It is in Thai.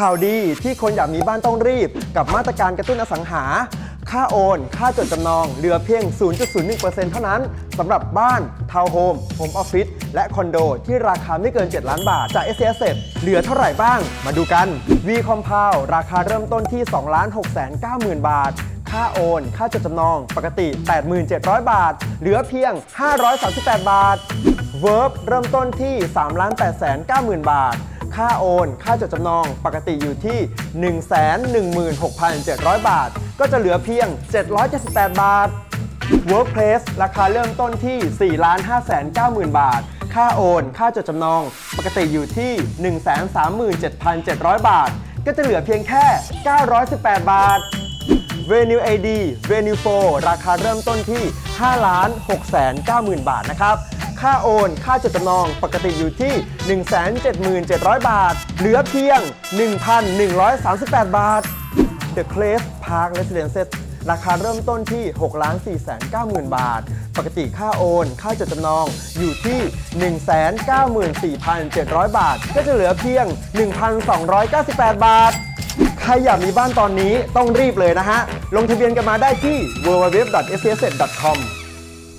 ข่าวดีที่คนอยากมีบ้านต้องรีบ กับมาตรการกระตุ้นอสังหา ค่าโอน ค่าจดจำนองเหลือเพียง 0.01%เท่านั้นสำหรับบ้านทาวน์โฮมโฮมออฟฟิศและคอนโดที่ราคาไม่เกิน 7 ล้านบาท จาก s อ s เหลือเท่าไหร่บ้าง มาดูกัน V Compound ราคาเริ่มต้นที่ 2 6 9 0 0 0 0บาทค่าโอน ค่าจดจำนอง ปกติ 87,000 บาท เหลือเพียง 538 บาท Verb เริ่มต้นที่ 3 8 9 0 0 0 บาท ค่าโอน ค่าจดจำนองปกติอยู่ที่ 116,700 บาท ก็จะเหลือเพียง 778 บาท Workplace ราคาเริ่มต้นที่ 4 5 9 0 0 0 บาท ค่าโอน ค่าจดจำนอง ปกติอยู่ที่ 137,700 บาท ก็จะเหลือเพียงแค่ 918 บาท Venue AD Venue 4ราคาเริ่มต้นที่ 5 6 9 0 0 0 0 บาทนะครับ ค่าโอน ค่าจดจำนองปกติอยู่ที่ 177,700 บาท เหลือเพียง 1,138 บาท The Crest Park Residences ราคาเริ่มต้นที่ 6 4 9 0 0 0 0 บาท ปกติค่าโอน ค่าจดจำนองอยู่ที่ 194,700 บาท ก็จะเหลือเพียง 1,298 บาท ใครอยากมีบ้านตอนนี้ต้องรีบเลยนะฮะ ลงทะเบียนกันมาได้ที่ www.scs.com